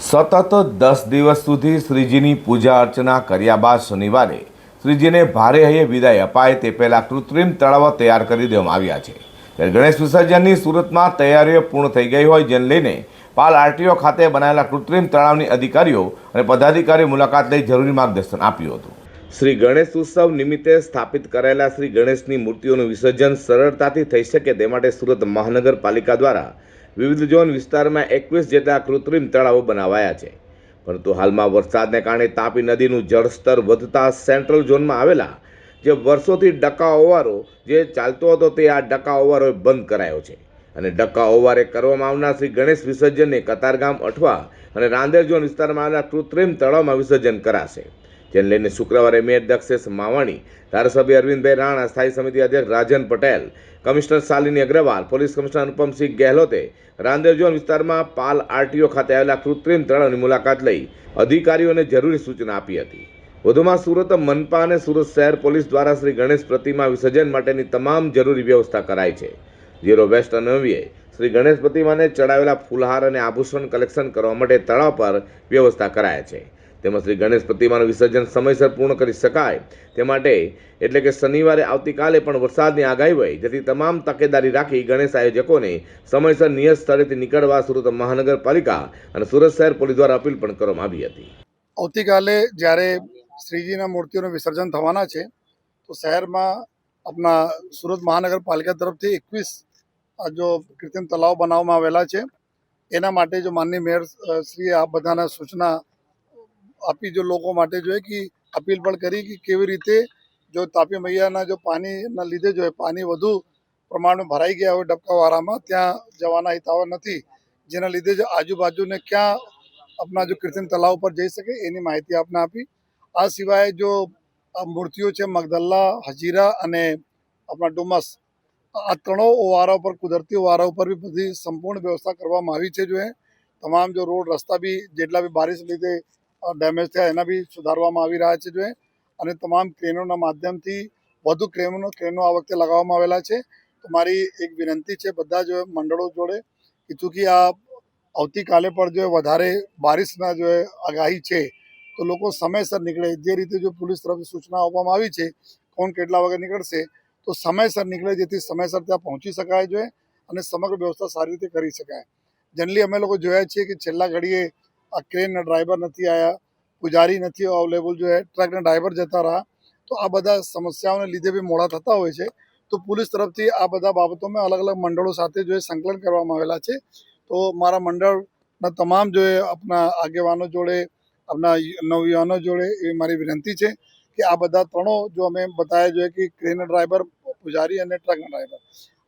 સતત દસ દિવસ સુધી શ્રીજીની પૂજા અર્ચના કર્યા બાદ શનિવારે શ્રીજીને ભારે હૈયે વિદાય અપાય તે પહેલાં કૃત્રિમ તળાવ તૈયાર કરી દેવામાં આવ્યા છે. ત્યારે ગણેશ વિસર્જનની સુરતમાં તૈયારીઓ પૂર્ણ થઈ ગઈ હોય જેને લઈને પાલ આરટીઓ ખાતે બનાવેલા કૃત્રિમ તળાવની અધિકારીઓ અને પદાધિકારીઓ મુલાકાત લઈ જરૂરી માર્ગદર્શન આપ્યું હતું. શ્રી ગણેશ ઉત્સવ નિમિત્તે સ્થાપિત કરાયેલા શ્રી ગણેશની મૂર્તિઓનું વિસર્જન સરળતાથી થઈ શકે તે માટે સુરત મહાનગરપાલિકા દ્વારા વિવિધ ઝોન વિસ્તારમાં એકવીસ જેટલા કૃત્રિમ તળાવો બનાવાયા છે. પરંતુ હાલમાં વરસાદને કારણે તાપી નદીનું જળસ્તર વધતા સેન્ટ્રલ ઝોનમાં આવેલા જે વર્ષોથી ડકા ઓવારો જે ચાલતો હતો તે આ ડકા ઓવારો બંધ કરાયો છે. અને ડકા ઓવારે કરવામાં આવનાર શ્રી ગણેશ વિસર્જનને કતારગામ, અઠવા અને રાંદેર ઝોન વિસ્તારમાં આવેલા કૃત્રિમ તળાવમાં વિસર્જન કરાશે. જેને લઈને શુક્રવારે મેયર દક્ષેશ માવાણી, ધારાસભ્ય અરવિંદભાઈ રાણા, સ્થાયી સમિતિ અધ્યક્ષ Rajan Patel, commissioner Shalini Agrawal, police commissioner Anupamsingh ગેહલોતે રાંદેર ઝોન વિસ્તારમાં પાલ આરટીઓ ખાતે આવેલા કૃત્રિમ તળાવની મુલાકાત લઈ અધિકારીઓને જરૂરી સૂચના આપી હતી. વધુમાં સુરત મનપા અને સુરત શહેર પોલીસ દ્વારા શ્રી ગણેશ પ્રતિમા વિસર્જન માટેની તમામ જરૂરી વ્યવસ્થા કરાઈ છે. ઝીરો વેસ્ટ અનવીએ શ્રી ગણેશ પ્રતિમાને ચડાવેલા ફૂલહાર અને આભૂષણ કલેક્શન કરવા માટે તળાવ પર વ્યવસ્થા કરાયા છે. તેમજ શ્રી ગણેશ પ્રતિમાનું વિસર્જન સમયસર પૂર્ણ કરી શકાય. તે માટે એટલે કે શનિવારે આવતીકાલે પણ વરસાદની આગાહી હોય જેથી તમામ તકેદારી રાખી ગણેશ આયોજકોને સમયસર નિયત સ્થળેથી નીકળવા સુરત મહાનગરપાલિકા અને સુરત શહેર પોલીસ દ્વારા અપીલ પણ કરવામાં આવી હતી. આવતીકાલે જ્યારે શ્રીજીના મૂર્તિઓનું વિસર્જન થવાના છે, તો શહેરમાં આપણા સુરત મહાનગરપાલિકા તરફથી એકવીસ જો કૃત્રિમ તલાવ બનાવવામાં આવેલા છે. એના માટે જો માનની મેયર શ્રી આ બધાના સૂચના આપી જો લોકો માટે જોઈએ કે અપીલ પણ કરી કે કેવી રીતે જો તાપી મૈયાના જો પાણીના લીધે જો પાણી વધુ પ્રમાણમાં ભરાઈ ગયા હોય ડબકાવાળામાં, ત્યાં જવાના હિતાવર નથી. જેના લીધે જો આજુબાજુને ક્યાં આપણા જો કીર્તન તલાવ પર જઈ શકે એની માહિતી આપને આપી. આ સિવાય જો મૂર્તિઓ છે મગદલ્લા, હજીરા અને આપણા ડુમસ, આ ત્રણો ઓવારા ઉપર, કુદરતી ઓવારા ઉપર બી બધી સંપૂર્ણ વ્યવસ્થા કરવામાં આવી છે જો એ. તમામ જો રોડ રસ્તા બી જેટલા બી બારિશ લીધે ડેમેજ થયા એના બી સુધારવામાં આવી રહ્યા છે જો અને તમામ ક્રેનોના માધ્યમથી વધુ ક્રેનો ક્રેનો આ વખતે લગાવવામાં આવેલા છે. તો મારી એક વિનંતી છે બધા જો મંડળો જોડે, કે ચૂંકી આ આવતીકાલે પણ જો વધારે બારિશના જો આગાહી છે, તો લોકો સમયસર નીકળે. જે રીતે જો પોલીસ તરફથી સૂચના આપવામાં આવી છે, કોણ કેટલા વાગે નીકળશે, તો સમયસર નીકળે જેથી સમયસર ત્યાં પહોંચી શકાય જોઈએ અને સમગ્ર વ્યવસ્થા સારી રીતે કરી શકાય. જનરલી અમે લોકો જોયા છીએ કે છેલ્લા ઘડીએ આ ક્રેનના ડ્રાઈવર નથી આવ્યા પૂજારી નથી અવેલેબલ જો ટ્રકના ડ્રાઈવર જતા રહ્યા. તો આ બધા સમસ્યાઓને લીધે બી મોડા થતા હોય છે. તો પોલીસ તરફથી આ બધા બાબતોમાં અલગ અલગ મંડળો સાથે જો સંકલન કરવામાં આવેલા છે. તો મારા મંડળના તમામ જો આપણા આગેવાનો જોડે આપણા નવયુવાનો જોડે એ મારી વિનંતી છે કે આ બધા ત્રણો જો અમે બતાવ્યા જોઈએ કે ક્રેન ડ્રાઈવર પૂજારી અને ટ્રકના ડ્રાઈવર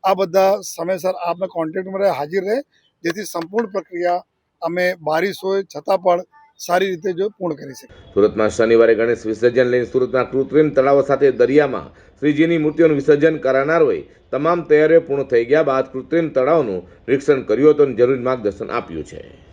આ બધા સમયસર આપને કોન્ટેક્ટમાં રહે, હાજર રહે, જેથી સંપૂર્ણ પ્રક્રિયા અમે બારીશ હોય, છતાં પણ સારી રીતે જો પૂર્ણ કરી શકે સુરતમાં શનિવારે ગણેશ વિસર્જન લઈને સુરતના કૃત્રિમ તળાવો સાથે દરિયામાં શ્રીજીની મૂર્તિઓનું વિસર્જન કરાનાર હોય, તમામ તૈયારીઓ પૂર્ણ થઈ ગયા બાદ કૃત્રિમ તળાવનું નિરીક્ષણ કર્યું હતું અને જરૂરી માર્ગદર્શન આપ્યું છે.